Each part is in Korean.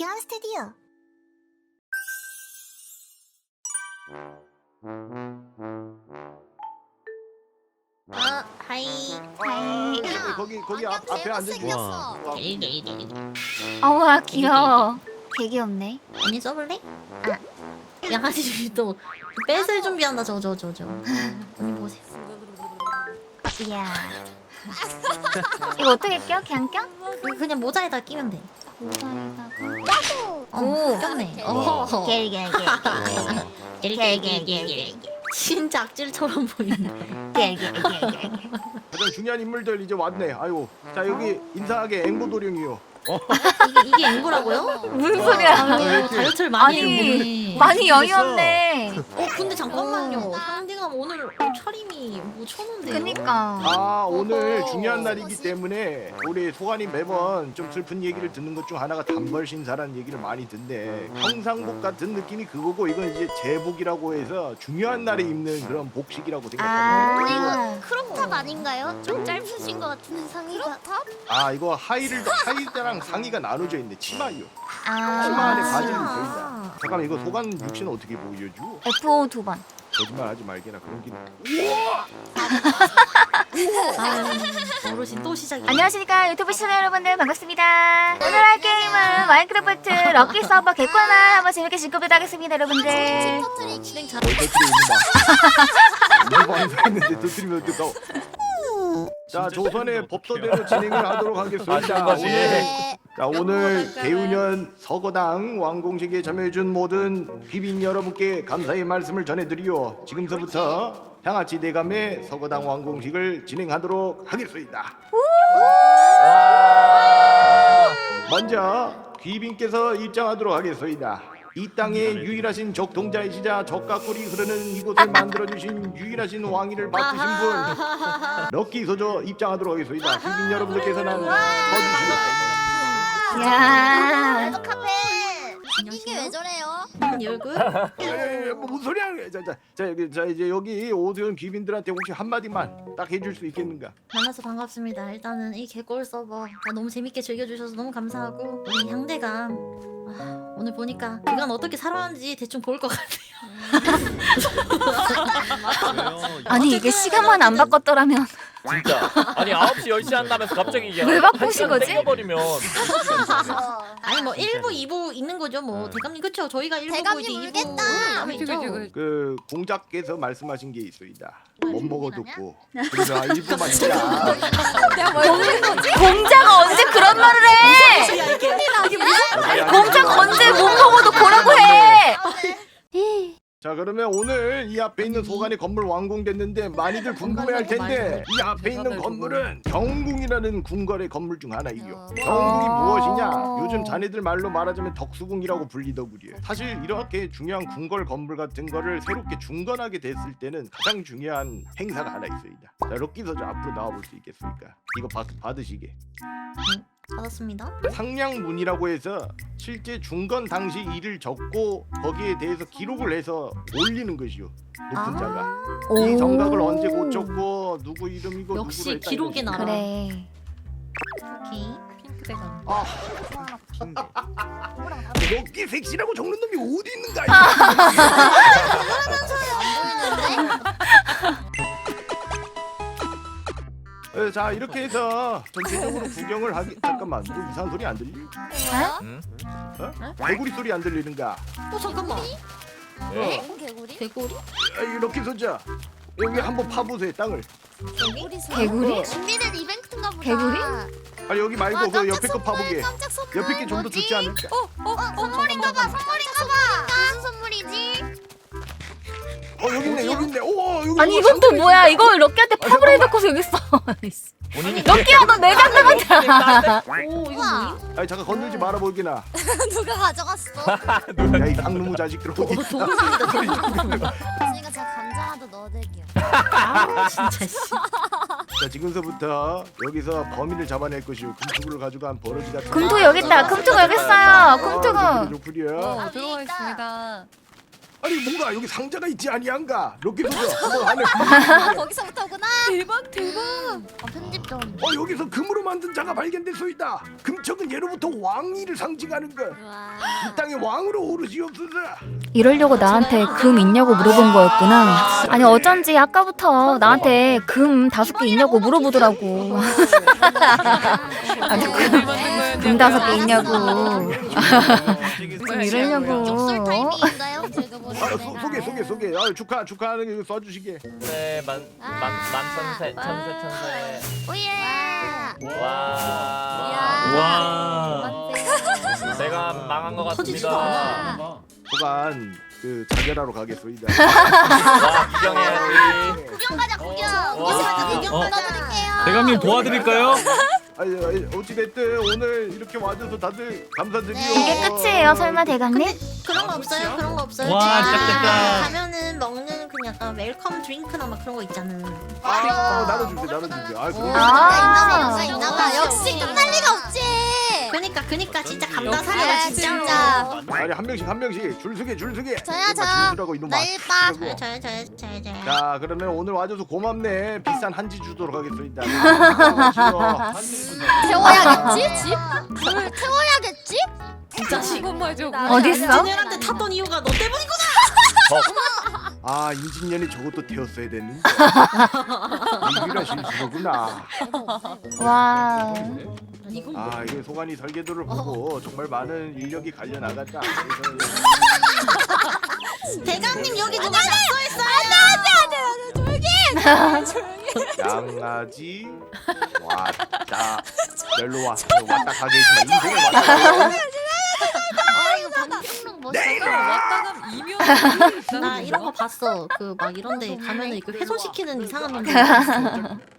박현 스튜디오. 아, 하이. 하이. 야, 거기 거기 앞, 앞에 앉아줘. 와. 이게 이게 이게. 어와 귀여워. 개 귀엽네. 언니 써볼래? 아. 양아지 또 뺏을 준비한다 저거 저거 저거. 저거. 언니 보세요. 이야. 이거 어떻게 껴? 그냥 껴? 그- 그냥 모자에다 끼면 돼. 모자에다가. 어, 오. 와. 어. 겔겔겔겔. 진짜 악질처럼 보이네. 가장 중요한 인물들 이제 왔네. 아이고. 자 여기 인사하게 앵보도령이요. 이게 이게 앵구라고요? 무슨 소리야? 아유, 다이어트를 많이 아니, 했네. 많이 여유 없네. 어 근데 잠깐만요. 상 대가 오늘 차림이 뭐 천원데요. 그니까. 아 오늘 중요한 날이기 때문에 우리 소관이 매번 좀 슬픈 얘기를 듣는 것 중 하나가 단벌 신사라는 얘기를 많이 듣는데 형상복 같은 느낌이 그거고 이건 이제 제복이라고 해서 중요한 날에 입는 그런 복식이라고 생각합니다. 아. 크롭탑 아닌가요? 좀 짧으신 것 같은 상의가 크롭탑? 아 이거 하의를 하의랑 상의가 나눠져 있네. 치마요. 아. 치마 안에 바지를 아. 보인다. 잠깐만 이거 소관 육신은 어떻게 보여줘? F5 두 번. 거짓말하지 말게나 그런 게. 어르신 또 시작이. 안녕하십니까 유튜브 시청자 여러분들 반갑습니다. 오늘 할 게임은 마인크래프트 럭키 서버 개권을 한번 재밌게 즐겨보도록 하겠습니다 여러분들. 진행 잘. 어, 방송했는데 터트리면 어떡하고. 자 조선의 법도대로 진행을 하도록 하겠습니다. 거지. 오늘 네. 자 오늘 개우년 서거당 왕공식에 참여해준 모든 귀빈 여러분께 감사의 말씀을 전해드리요. 지금서부터 향아치 대감의 서거당 왕공식을 진행하도록 하겠습니다. 먼저 귀빈께서 입장하도록 하겠습니다. 이 땅의 유일하신 적동자이시자 적가꿀이 흐르는 이곳을 만들어주신 유일하신 왕위를 받으신 분. 럭키 소저 입장하도록 하겠습니다. 귀빈 여러분들께서는 서주시면 야. 카페. 이게 왜 저래요? 이 얼굴? 야야야 뭐 무슨 소리야? 자, 자, 자 여기 자 이제 여기 오세훈 귀빈들한테 혹시 한 마디만 딱 해줄 수 있겠는가? 만나서 반갑습니다. 일단은 이 개골 서버 다 너무 재밌게 즐겨주셔서 너무 감사하고 우리 향대감 아, 오늘 보니까 그간 어떻게 살아왔는지 대충 볼것 같아요. 아니 이게 시간만 안 바꿨더라면 진짜 아니 9시 10시 한다면서 갑자기 이게 왜 바꾸신 거지? 땡겨버리면 아니 뭐 1부, 2부 있는 거죠 뭐 네. 대감님 그쵸? 저희가 1부고 대감님 이제 2부 울겠다. 있죠. 그 공작께서 말씀하신 게 있어이다. 못 무슨 먹어 얘기라냐? 듣고 그래서 일부만 진짜 공자가 언제 그런 말을 해? 공자가 언제 못 먹어도 고라고 해? 자 그러면 오늘 이 앞에 있는 소관의 건물 완공됐는데 많이들 궁금해할 텐데 이 앞에 있는 건물은 경궁이라는 궁궐의 건물 중 하나이요. 경궁이 무엇이냐? 요즘 자네들 말로 말하자면 덕수궁이라고 불리더구려. 사실 이렇게 중요한 궁궐 건물 같은 거를 새롭게 중건하게 됐을 때는 가장 중요한 행사가 하나 있어이다. 자 럭키 서저 앞으로 나와볼 수 있겠습니까? 이거 받, 받으시게. 받았습니다. 상냥문이라고 해서 실제 중건 당시 일을 적고 거기에 대해서 기록을 해서 올리는 것이요. 높은 아. 자가 이 정각을 언제 고쳤고 누구 이름이고 역시 누구로 했다 기록에 이런 나라. 그래. 오케이. 핑크대감. 아. 럭키 섹시라고 적는 놈이 어디 있는가? 어, 자 이렇게 해서 전체적으로 구경을 하기 잠깐만 뭐 이상한 소리 안 들리? 응? 어? 개구리 소리 안 들리는가? 어 잠깐만. 네? 개구리? 개골이? 야, 이렇게 소자 여기 한번 파보세요 땅을 개구리 개구리? 준비된 이벤트인가 보다 개구리? 아니 여기 말고 와, 그 옆에 거 파보게 깜짝 선물 옆에 게 좀 더? 좋지 않을까? 어? 선물인가 봐 선물인가 봐 있네 여기 있네 오 여기 아니 뭐가 이건 또 상자가 뭐야? 이걸 럭키한테 팝을 해놓고서 여기 있어. 본인이 럭키야 너 내가 나갔잖아. 오 이거 우와 뭐임? 아니 잠깐 건들지 말아 보기나 누가 가져갔어? 야이 쌍놈의 자식들 어디 있어 그러니까 제가 감자라도 넣어드릴게요 아 진짜 씨. 자 지금서부터 여기서 범인을 잡아낼 것이오 금투구를 가져간 버러지 같은 금투 여기 있다. 금투 여기 있어요. 금투가. 아, 어, 들어가 있습니다 아니 뭔가 여기 상자가 있지 아니한가 럭키 소저 한번 안에 거기서부터구나 대박 대박 어, 편집 완전. 어 여기서 금으로 만든 자가 발견됐소이다. 금척은 예로부터 왕위를 상징하는 것. 이 땅의 왕으로 오르시옵소서. 이러려고 나한테 금 있냐고 물어본 거였구나. 아니 어쩐지 아까부터 나한테 금 다섯 개 있냐고 물어보더라고. 아니 금, 금 다섯 개 있냐고. 좀 이러려고. 타이밍인가요? 제가 아. 소, 소개 소개 소개. 아, 축하 축하하는 거 써주시게. 네, 만, 만, 만천세, 천세, 천세. 오예. 와. 와. 제가 망한 것 같습니다. 소간 그 자결하러 가겠소이다. 와, 구경해야지. 구경 가자 구경. 와. 구경 가자 구경 어. 불러드릴게요. 대감님 도와드릴까요? 아니, 아니 어찌 됐든 오늘 이렇게 와줘서 다들 감사드리요. 이게 끝이에요 설마 대감님? 그런 거 없어요? 그런 거 없어요? 와, 제가 짭짭짭. 가면은 먹는 그 약간 웰컴 드링크나 막 그런 거 있잖아. 아, 나눠주세요, 나눠주세요. 아, 그래. 아. 있나봐 있나봐. 역시 끝날 리가 없지. 그니까 그니까 진짜 아, 진짜. 진짜. 아니 한 명씩 한 명씩 줄 서게 줄 서게. 저야, 이놈아, 저. 줄서라고 이놈아. 나 일빠. 저요 저요 저요 저요 저요. 자 그러면 오늘 와줘서 고맙네. 비싼 한지 주도록 하겠습니다. 태워야겠지 집? 불 태워야겠지? 진짜 시골 좀. 어딨어? 진열한테 탔던 이유가 너 때문이구나. 아 인진년이 저것도 태웠어야 됐는데. 이기라 실수구나. 와. 이건 뭐? 아 이게 소관이 설계도를 보고 정말 많은 인력이 갈려 나갔다. 대감님 여기 누가 낙서했어요? 양아지 왔다. 별로 와. 왔다 가게 있지만 인생을 왔다 가게. 아 이거 방평록 뭐나 이런 거 봤어. 그 막 이런데 가면은 그 회손시키는 이상한 놈들. 있어.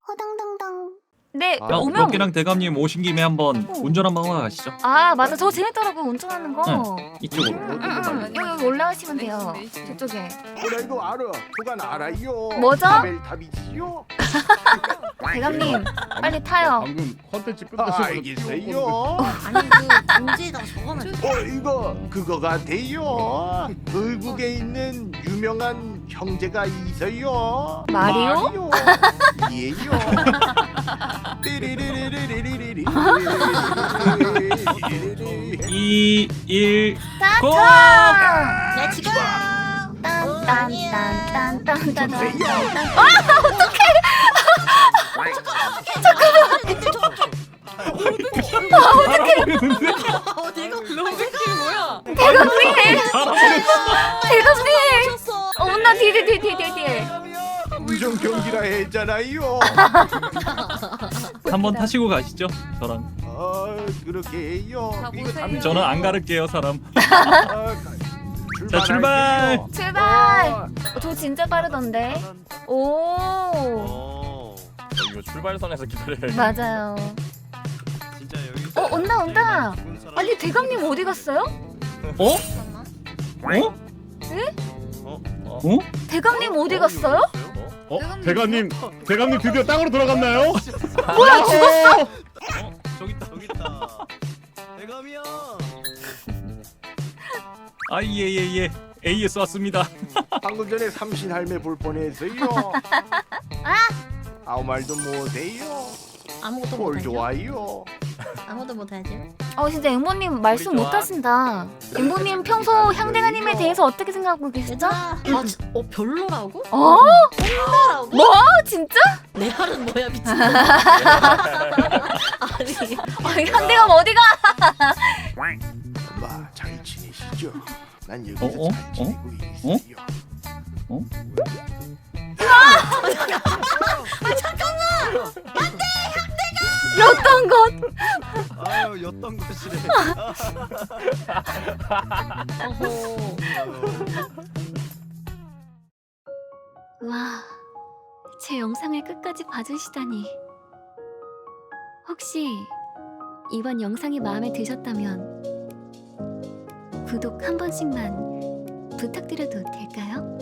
허당당당. 네 아, 야, 오명. 럭키랑 대감님 오신 김에 한번 운전 한번 하고 가시죠. 아 맞아 저 재밌더라고 운전하는 거. 이쪽으로. 여기 여기 올라가시면 돼요. 저쪽에. 그래 이거 알아. 소관 알아요. 뭐죠? 타벨탑이지요. 대감님 빨리 타요. 방금 컨텐츠 아, 끝나서 알겠어요. 아니 그 문제에다가 적어놔. 어 이거 그거 같아요. 의국에 있는 유명한 형제가 있어요. 마리오? 예요. 띠리리리리리리리리. 2, 1, 고! 내 지금. 딴딴딴딴딴딴. 어 내가 대감님 대감님. 쳤어. 어 온나 뒤에 뒤에 뒤에 뒤에 뒤에. 우정 경기라 했잖아요. 한번 타시고 가시죠. 저랑. 어 그렇게 해요. 이거 담배 저는 안 가를게요, 사람. 아, 자, 출발. 출발. 어, 어, 저 진짜 빠르던데. 오. 어, 이거 출발선에서 기다려야 맞아요. 어 온다 온다. 아니 대감님 어디 갔어요? 어? 어? 어? 대감님 어디 갔어요? 어? 대감님 대감님 드디어 땅으로 돌아갔나요? 뭐야 죽었어? 저기 있다. 저기 있다. 대감이야. 아, 예, 예, 예. AS 왔습니다. 방금 전에 삼신 할매 볼 뻔했어요. 아무 말도 못해요. 아무것도 뭘 못하죠. 좋아요. 아무도 못하죠. 어 진짜 앵보님 말씀 우리 좋아. 못하신다. 앵보님 평소 향대가님에 대해서 어떻게 생각하고 계시죠? 아, 지- 어 별로라고? 어? 별로라고? 뭐? 진짜? 내 말은 뭐야 미친. 아니 아, 향대가 어디가? 난 어, 여기서 어? 잘 지내고 어? 있어요. 어? 어떤 것? 아유 였던 것이래. 어허. 와, 제 영상을 끝까지 봐주시다니. 혹시 이번 영상이 마음에 드셨다면 구독 한 번씩만 부탁드려도 될까요?